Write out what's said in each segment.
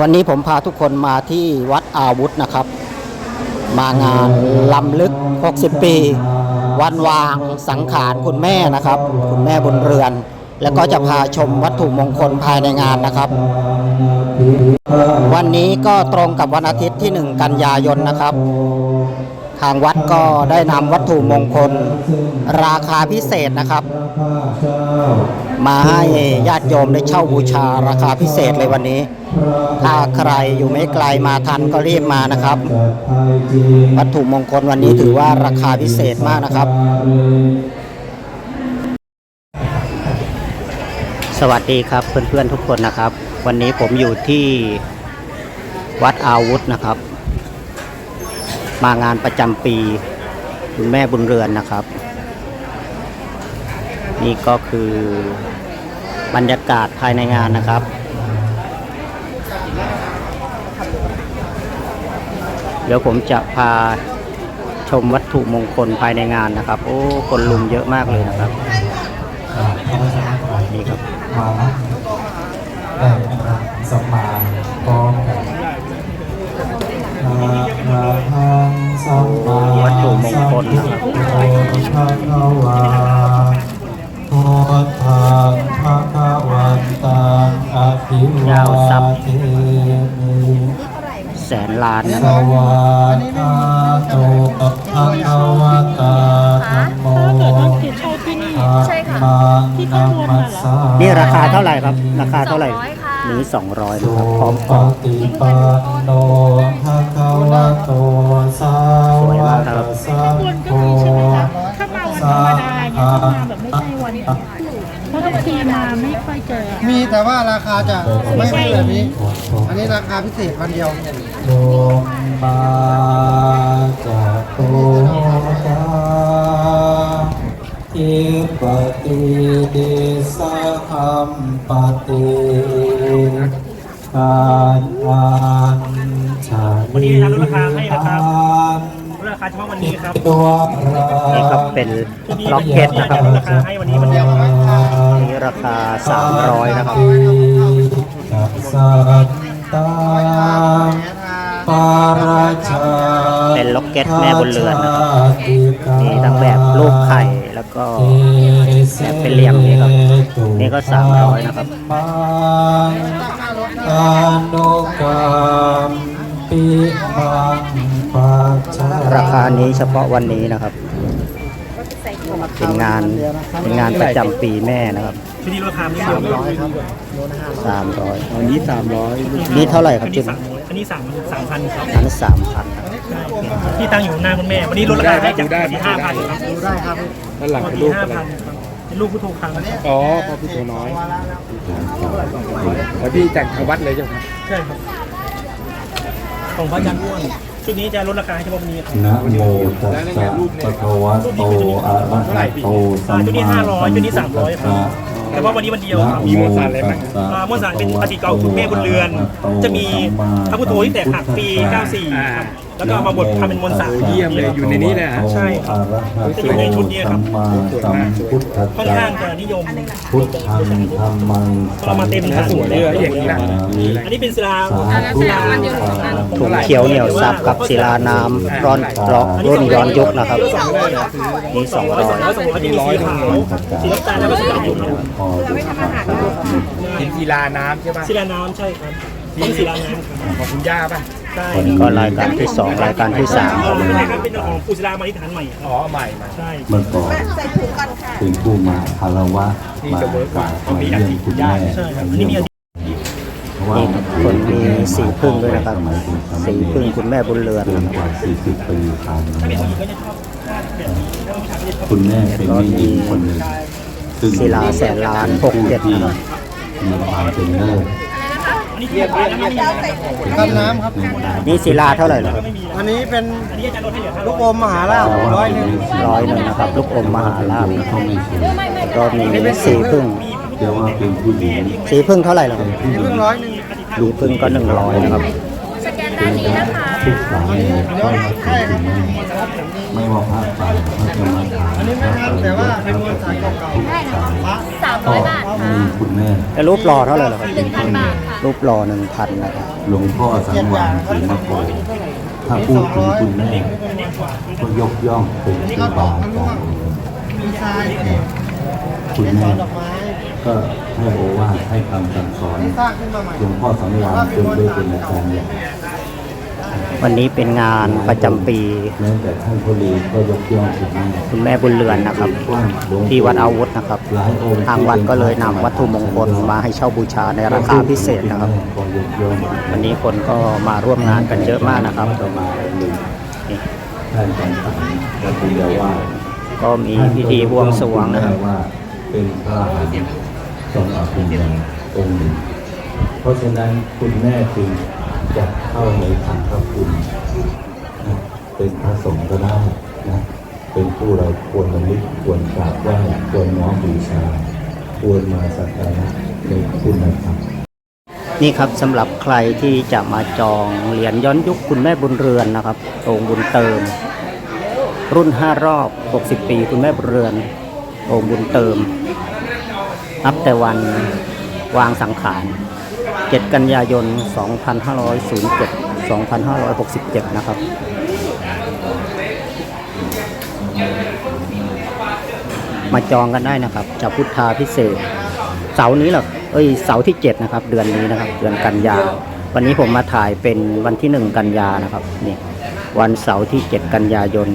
วันนี้ผมพาทุกคนมาที่วัดอาวุธนะครับ มางานลำลึก 60 ปี วันวางสังขารคุณแม่นะครับ คุณแม่บุญเรือน แล้วก็จะพาชมวัตถุมงคลภายในงานนะครับ วันนี้ก็ตรงกับวันอาทิตย์ที่ 1 กันยายนนะครับ ทางวัดก็ได้นำวัตถุมงคล ราคาพิเศษนะครับ มาให้ญาติโยมได้เช่าบูชาราคาพิเศษเลยวันนี้ ถ้าใครอยู่ไม่ไกลมาทันก็รีบมานะครับ วัตถุมงคลวันนี้ถือว่าราคาพิเศษมากนะครับ สวัสดีครับเพื่อนๆทุกคนนะครับ วันนี้ผมอยู่ที่วัดอาวุธนะครับ มางานประจำปีคุณแม่บุญเรือนนะครับ นี่ก็คือบรรยากาศภายในงานนะครับ เดี๋ยวผมจะพาชมวัตถุมงคลภายในงานนะครับ โอ้คนลุมเยอะมากเลยนะครับนี่ครับมาได้นะครับสมมาพร้อมกันอะระหังสัมมาวัตถุมงคลสันะมครับพุทธภะคะวาพุทธังภะคะวันตังอภิวาเทมิ แสนล้านนะสครับวาคาโตภะคะวะตาธัมโมใช่ค่ะ มังนัมมัสสานี่ราคาเท่าไหร่ครับ ราคาเท่าไหร่200ค่ะ นี้200สุนะครับพร้อมกปล่อง ฏิปันโนภะคะวะโตสาสวยวมากกครับสังคนโฆก็มีใช่ไหมคะถ้ามาวันธรรมดาเนี่ยต้องมาแบบไม่ใช่วันเพราะทุกทีมาไม่ค่อย เจอมีแต่ว่าราคาจะไม่ไม่แบบนี้ อันนี้ราคาพิเศษวันเดียวโยมมาจากโตกาอิปฏิดิสหัมปฏิการอันชาวันนี้นะครับลดราคาให้นะครับน ราคาเฉพาะวันนี้ครับตัวเรานี่ครับเป็นล็อกเก็ตนะครับลดราคาให้วันนี้วันเดียวนี่ราคา 300 นะครับกับสัตตาปาราชาเป็นล็อกเก็ตแม่บุญเรือนนะครับมีทั้งแบบรูปไข่แล้วก็แบบเป็นเหลี่ยมนี่ครับนี่ก็ 300 นะครับมังอนุกรร ราคานี้เฉพาะวันนี้นะครับ เป็นงานเป็นงานประจำปีแม่นะครับชุดนี้ราคาไม่เดียว300วันนี้สามร้อยนี่เท่าไหร่คอัรับนจุนี้ดสามอันนี้สามสามพันครับนั้น3,000ครับที่ตั้งอยู่หน้าคุณแม่ วันนี้ลดราคาให้จากที่ห้าพันครับดูได้ครับด้านหลังปกเป็นติรูปห้าอะไรพันเป็นลูกพุทโธคังอ๋อพอพี่ตัวน้อยแล้วพี่จากทางวัดเลยใช่ไหมครับใช่ครับของพระอาจารย์อ้วน ชุดนี้จะลดราคาให้เฉพาะวันนี้ครับ นะโมตัสสะภะคะวะโตอะระหะโตสัมชุดนี้มาห้าสัร้อยมชุพุดนี้ทสามร้อยธัสครับสะ แต่ว่าวันนี้วันเดียวนะครับโมตัสสะอ่าม้วนสารเป็นปฏิเก่าคุณแม่บุญเรือน จะมีพระพุทโธที่แตกหักปี 94 ครับ แล้วก็เอามาบดทำเป็นมวลสารเยี่ยมเลยอยู่ในนี้เลยฮะ ใช่อะระหะจะอยู่ในชุดนี้ครับสัมมาสัมพุทธัสค่อนสะข้างจะนิยม พุทธังธรรมังเรามาเต็มนะสวยเลยอย่างนี้นะ อันนี้เป็นศิลาสาธุ ถุงเขียวเหนียวซับกับศิลาน้ำร้อนร้อนรุ่นย้อนยุคนะครับนี่ร้อยสองร้อยสองร้อยจะมีสีขาวสีน้ำตาลแล้วก็สีดำอยู่ครับพอดูหินศิลาน้ำใช่ป่ะศิลาน้ำใช่ครับ ต้องศิลาน้ำครับของคุณย่าป่ะใช่ก็รายการที่2รายการที่3ครับเป็นอะไรครับเป็นของปูศิลามาที่ฐานใหม่ครับอ๋อใหม่มา ใช่ เมื่อก่อนเป็นผู้มาคารวะมากราบมาเยี่ยมคุณแม่ใช่ครับอันนี้มีอันเพราะว่านี่คนมีสีพึ่งด้วยนะครับสมัยเป็นสมัสียพึ่งคุณแม่บุญเรือนเกินนะครับกว่า 40 ปีผ่านมาถ้าเป็นแล้วผู้หญิงก็จะชอบแบบนี้ถ้าผู้ชายก็จะชอบคุณแม่เป็นแม่หญิงคนหนึ่งซึ่งศิลาแสนล้านหกเจ็ดนะครับ มีความเป็นเลิศอันนี้ เทียบกันไม่มีนะครับกันน้ำครับ นี่ศิลาเท่าไหร่เหรอครับไม่มีอันนี้เป็นอันนี้อาจารย์ลดให้เหลือลูกอมมหาราชร้อยหนึ่งร้อยหนึ่งนะครับ ลูกอมมหาลาภเขาไม่สวยก็มีสีพึ่งเรียกว่าเป็นผู้หญิงสีพึ่งเท่าไหร่เหรอครับนี่เพิ่งร้อยหนึ่งสีพึ่งก็หนึ่งร้อยนะครับสแกน ด้านนี้นะคะทุกสายเลยเข้ามาถึงคุณแม่ไม่ว่าภาคกลางภาคตะวันออกอันนี้ไม่ทันแต่ว่าเป็นมวลสารเก่าทุกสายสามร้อยบาทค่ะมีคุณแม่แต่รูปหล่อเท่าไหร่เหรอครับหนึ่งพันบาทค่ะรูปหล่อหนึ่งพันนะครับหลวงพ่อสังวานถือมาโกถ้าพูดถึงคุณแม่ก็ยกย่องเป็นครูบาอาจารย์ๆมีทรายคุณเป็นแม่ดอกไม้ก็ให้โอวาทให้คำสั่งสอนที่สร้างขึ้นมาใหม่หลวงพ่อสังวานจนได้เป็นอาจารย์ใหญ่ วันนี้เป็นงานประจำปี แม้แต่ท่านพลีก็ยกย่องคุณแม่คุณแม่บุญเรือนนะครับ ที่วัดอาวุธนะครับ ทางวัดก็เลยนำวัตถุมงคลมาให้เช่าบูชาในราคาพิเศษนะครับ วันนี้คนก็มาร่วมงานกันเยอะมากนะครับก็มาหนึ่งนี่ท่านต่างๆก็คือว่าก็มีพิธีบวงสรวงนะครับว่า เป็นพระอรหันต์ทรงอภิญญาองค์หนึ่งเพราะฉะนั้นคุณแม่จึง จะเข้าในทางพระคุณนะเป็นพระสงฆ์ก็ได้นะเป็นผู้เราควรระลึกควรกราบไหว้ควรน้อมบูชา ควรมาสักการะในคุณธรรมนี่ครับสำหรับใครที่จะมาจองเหรียญย้อนยุคคุณแม่บุญเรือนนะครับองค์บุญเติม รุ่น 5 รอบ 60 ปีคุณแม่บุญเรือนองค์บุญเติมนับแต่วันวางสังขาร 7 กันยายน 2507 2567 นะครับ มาจองกันได้นะครับจากพุทธาพิเศษ เสาร์นี้หรอเอ้ย เสาร์ที่ 7 นะครับ เดือนนี้นะครับ เดือนกันยา วันนี้ผมมาถ่ายเป็นวันที่ 1 กันยานะครับ นี่ วันเสาร์ที่ 7 กันยายน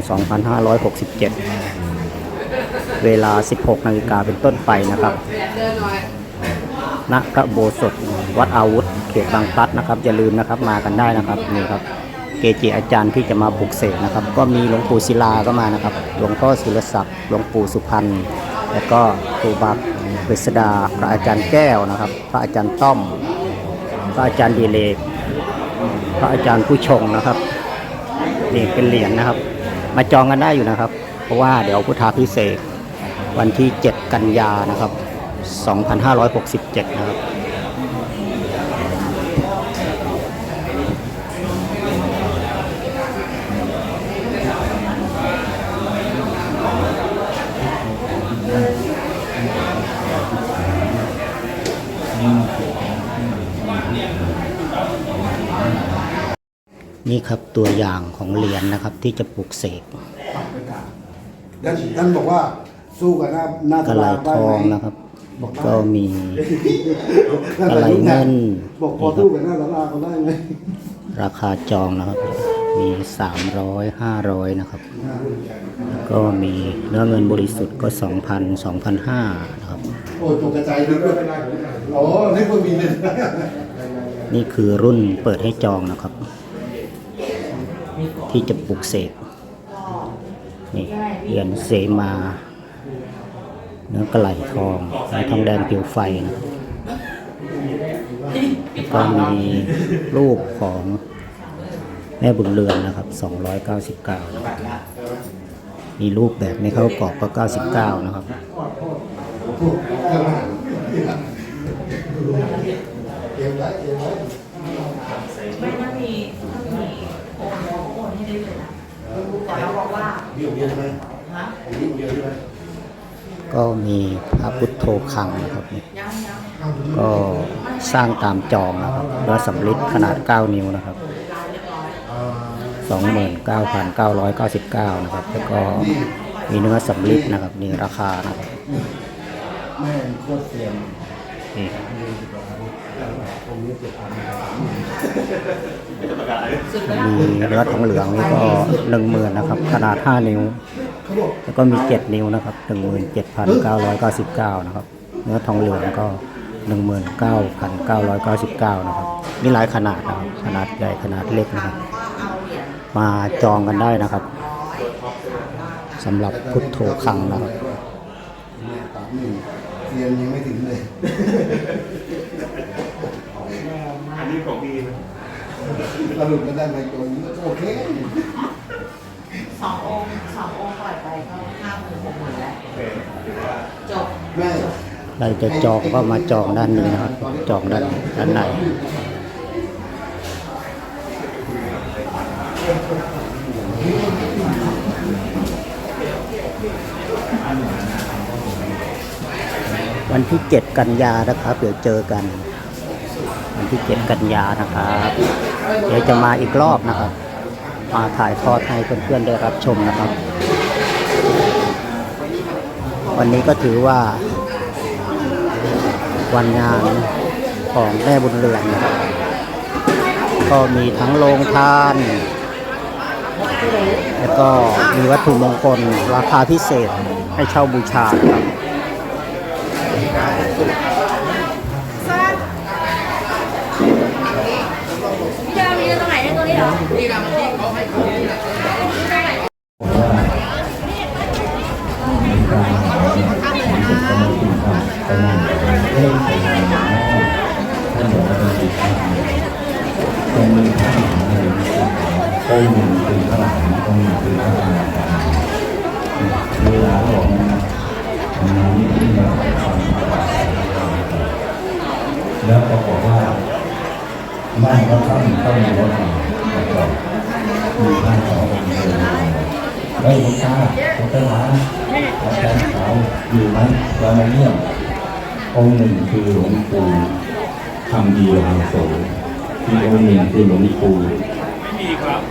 2567 เวลา 16 นาฬิกาเป็นต้นไปนะครับณพระโบสถ วัดอาวุธ เขตบางพลัดนะครับอย่าลืมนะครับมากันได้นะครับนี่ครับ เกจิอาจารย์ที่จะมาปลุกเสกนะครับ ก็มีหลวงปู่ศิลาก็มานะครับ หลวงพ่อศิลศักดิ์หลวงปู่สุพรรณแล้วก็ครูบาเวสดาพระอาจารย์แก้วนะครับ พระอาจารย์ต้อม พระอาจารย์ดีเลกพระอาจารย์ผู้ชงนะครับนี่เป็นเหรียญนะครับ มาจองกันได้อยู่นะครับ เพราะว่าเดี๋ยวพุทธาพิเศษกวันที่ 7 กันยานะครับ 2567 นะครับ นี่ครับตัวอย่างของเหรียญนะครับที่จะปลุกเสกท่านท่านบอกว่าสู้กับหน้าหน้ากระไหลลาทได้อไหมงนะครับบอกได้ก็มีท่านอะไรเงินบอกพอสู้กับหน้าตลาเขาได้ไหมราคาจองนะครับ มี300 500นะครับ ก็มีเนื้อเงินบริสุทธิ์ก็2,000 2,500นะครับ โอ้ยตกกระจายเลยด้วยอ๋อนี่ก็มีเลยนี่คือรุ่นเปิดให้จองนะครับ ที่จะปลุกเสกนี่เหรียญเสมาเนื้อกระไหลทองและทองแดงผิวไฟนะแล้วก็มีรูปของแม่บุญเรือนนะครับ 299นะครับมีรูปแบบไม่เข้ากรอบก็ 99 นะครับไม่ถ้ามีถ้ามีโอนเราก็โอนให้ ได้เลยนะแต่เราบอกว่ามีองค์เดียวใช่ไหมฮะมีองค์เดียวใช่ไหมก็มีพระพุทโธคังนะครับนี่ยังยังก็สร้างตามจองนะครับเนื้อสำริดขนาด 9 นิ้วนะครับ29,999 นะครับ แล้วก็มีเนื้อสำริดนะครับนี่ราคานะครับแม่งโคตรเสียงนี่มี เนื้อทองเหลืองนี่ก็หนึ่งหมื่นนะครับ ขนาด5นิ้ว แล้วก็มี7นิ้วนะครับ17,999นะครับ เนื้อทองเหลืองก็19,999นะครับ มีหลายขนาดนะครับ ขนาดใหญ่ขนาดเล็กนะครับ มาจองกันได้นะครับสำหรับพุทโธคังนะครับสามหนึ่งเสียงยังไม่ถึงเลยอันนี้ของดีไหม สรุปก็ได้ไหมตัวนี้ก็โอเค สององค์สององค์ปล่อยไปก็ห้าหมื่นหกหมื่นแล้วจบแม่เราจะจองก็มาจองด้านนี้นะครับ จองด้านด้านไหนวันที่เจ็ดกันยานะครับ เดี๋ยวเจอกัน ที่ 7 กันยานะครับ เดี๋ยวจะมาอีกรอบนะครับ มาถ่ายทอดให้เพื่อนๆได้รับชมนะครับ วันนี้ก็ถือว่า วันงานของแม่บุญเรือนนะครับก็มีทั้งโรงทาน แล้วก็มีวัตถุมงคลราคาพิเศษให้เช่าบูชาครับ พี่ยามีตรงไหนในตัวนี้เหรออง บ้านเขาต้องต้องมีรถมาแล้วก็มีบ้านขององค์เดียวเฮ้ยหลวงตาหลวงตาหลาอาจารย์ขาวอยู่ไหมเรามาเยี่ยมองค์หนึ่งคือหลวงปู่คำดีโลโสที่องค์หนึ่งคือหลวงปู่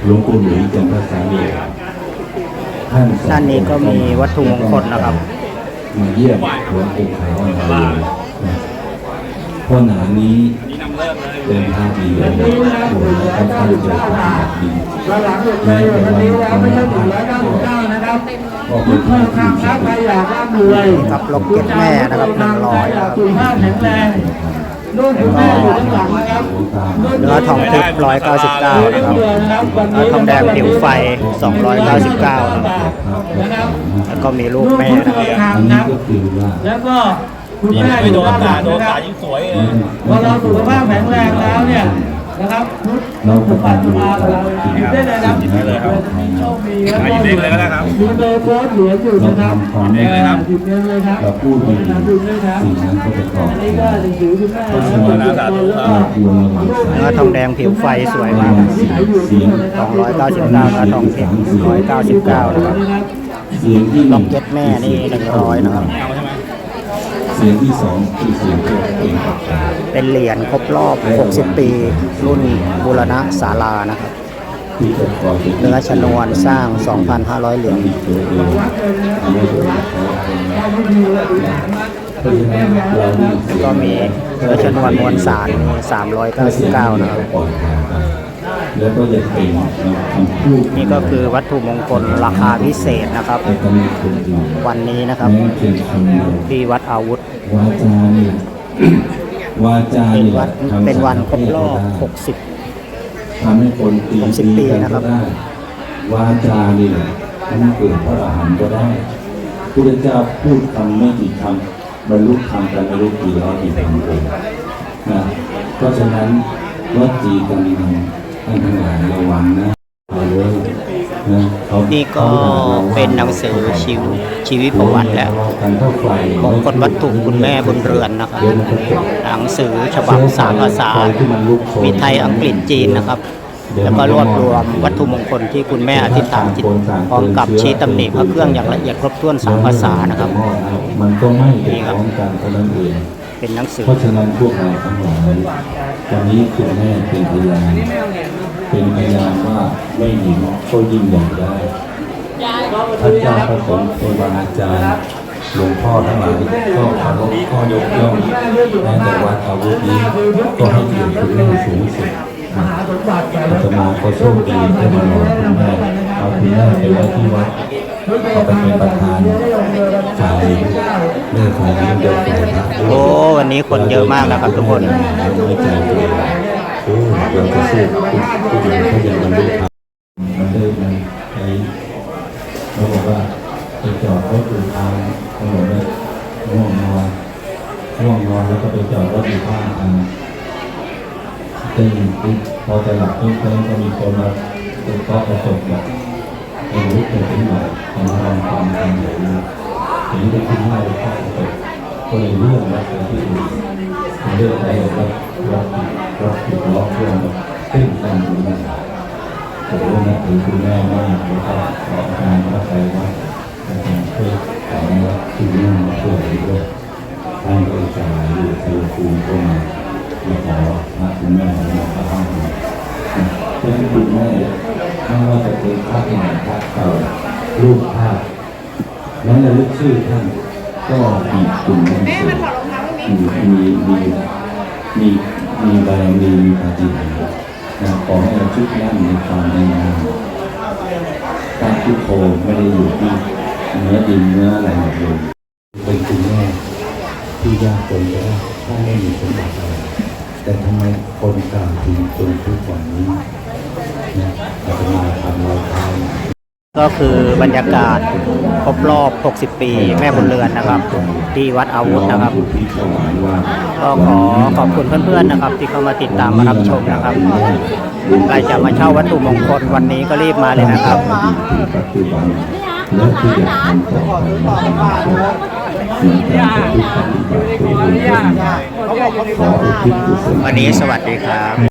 หลวงปู่หลุยจันทสาลีท่านสอด้านนี้ก็มีวัตถุมงคลนะครับมาเยี่ยมหลวงปู่ขาวนาลีนะเพราะหนานี้ เป็นภาพดีวันนี้นะหนึ่งร้อยเก้าสิบเก้าบาทวันหลังหมดเลวันนี้แล้วไม่ใช่หนึ่งร้อยเก้าสิบเก้านะครับคุณพ่อทางครับใครอยากร่ำรวยกับล็กเก็บแม่นะครับหนึ่งร้อยคุณพ่อแข็งแรงนู่นคุณแม่อยู่ข้างหลังนะครับเนื้อทองทิพย์ร้อยเก้าสิบเก้านะครับเนื้อทองแดงผิวไฟสองร้อยเก้าสิบเก้านะครับแล้วก็มีลูกแม่นะครับแล้วก็ คุณแม่อยู่ด้านหลังนะครับพอเราสุขภาพแข็งแรงแล้วเนี่ยนะครับพุทธเราสจะมบัติทำมาเราหยิบได้เลยนะหยิบได้เลยครับโชคดีแล้วก็หยิบได้เลยก็ได้ครับมีเบอร์โค้ดเหลืออยู่นะครับหยิบได้เลยครับหยิบได้เลยครับเราพูดดีนะดูด้วยครับสิ่งนั้นก็จะครอบอันคนี้ลุก็มหนังสือคุณแม่เพราะฉะนั้นแล้วก็ครอบครัวเราหวังใสเนื้อทองแดงผิวไฟสวยมากเสียงสองร้อยเก้าสิบเก้าและทองเพชรร้อยเก้าสิบเก้านะครับเสียงที่หล็นึ่องกเก็ตแม่นี่หนึ่งร้อยนะครับเสียงที่สองคือเสียงตัวเองเป็นเหรียญครบรอบ 60 ปี รุ่นบูรณะศาลานะครับเนื้อชนวนสร้าง 2,500 เหรียญมีตัวเองทำให้วก็มีเนื้อชนวนมวลสารนี่399 นะครับ ปล่อยผ่านไปแล้วก็จะเป็นคำพูดนี่ก็คือวัตถุมงคลราคาพิเศษนะครับแต่ก็มีคนอื่นวันนี้นะครับแม้เพียงคำเดียวที่วัดอาวุธวาจาเนี่ยวาจาเป็นเนี่ยวัดทำเป็นวันครบรอบได้60ทำให้คนตี60ปีนะครับก็ได้วาจาเนี่ยมันเกิดพระอรหันต์ก็ได้พุทธเจ้าพูดคำไม่กี่คำบรรลุธรรมกันไม่รู้กี่ร้อยกี่พันองค์นะเพราะฉะนั้นวัดจีกันนัง ท่านทั้งหลายระวังนะนี่ก็เป็นหนังสือชีวิตชีวิตประวัติและการเข้าไฟมงคลวัตถุคุณแม่บุญเรือนนะครับหนังสือฉบับสามภาษา มีไทยอังกฤษจีนนะครับ แล้วก็รวบรวมวัตถุมงคลที่คุณแม่อธิษฐานจิตพร้อมกับชี้ตำหนิพระเครื่องอย่างละเอียดครบถ้วนสามภาษานะครับมันก็ไม่เป็นพร้อมกัน เป็นหนังสือ เพราะฉะนั้นพวกเราทั้งหลายวันนี้คุณแม่เป็นพยานเป็นพยานว่าไม่หญิงก็ยิ่งใหญ่ได้พระเจ้าพระสงฆ์เทวาอาจารย์หลวงพ่อทั้งหลายก็เคารพข้อยกย่องแม้แต่วัดอาวุธนี้ก็ให้เกียรติคุณแม่สูงสุดนะอาตมาก็โชคดีได้มารอคุณแม่เอาคุณแม่ไปไว้ที่วัด เอาไปเป็นประธานฝ่ายเรื่องของเดินฝ่ายพระโอ้วันนี้คนเยอะมากนะครับทุกคนไม่ใจตัวเองโอ้เราก็สู้ผู้หญิงเขายังบรรลุธรรมมันได้มันไอ้เขาบอกว่าไปจอดรถอยู่ทางถนนเนี่ยง่วงนอนง่วงนอนแล้วก็ไปจอดรถอยู่ข้างทางได้ยินปุ๊บพอจะหลับปุ๊บแล้วก็มีคนมาติดเคาะกระจกแบบ เออลุกเป็นหน่อยทำอะไรทำทำอย่างนี้เห็นได้ขึ้นหน้าไปเคาะกระจกก็เลยเลื่อนแล้วไปที่อื่นเลือกอะไรก็รับรับผิดล็อกเรื่องตึ้งตั้งอยู่นะผมว่านับถือคุณแม่มากแล้วก็ขอการรับใจว่าอาจารย์ช่วยสอนว่าคุณแม่มาช่วยด้วยท่านก็จะอยู่ชัยภูมิก็มามาขอพระคุณแม่มาพระห้างเพราะฉะนั้นคุณแม่ไม่ว่าจะเป็นพระใหม่พระเก่า รูปภาพนั้นระลึกชื่อท่านก็มีคุณแม่แม่ส่มานถอดรองเท้าตรงนี้มีมีมีมีมีบารมีมีปฏิหารินะขอให้เราชุดยั่นในความดีงามการพุทโธไม่ได้อยู่ที่เนื้อดินเนื้ออะไรหมดเลยเป็นคุณแม่ที่ยากจนแล้วถ้าไม่มีสมบัติอะไรแต่ทำไมคนกลางถึงจนทุกวันนี้นะอาตมาทำเราทำ ก็คือบรรยากาศครบรอบ 60 ปี แม่บุญเรือนนะครับ ที่วัดอาวุธนะครับ ก็ขอขอบคุณเพื่อนๆนะครับ ที่เข้ามาติดตามมารับชมนะครับใครจะมาเช่าวัตถุมงคลวันนี้ก็รีบมาเลยนะครับและที่จะทำต่อไปเหมือนการปฏิบัติตัวเองขออุทิศกุศลวันนี้สวัสดีครับ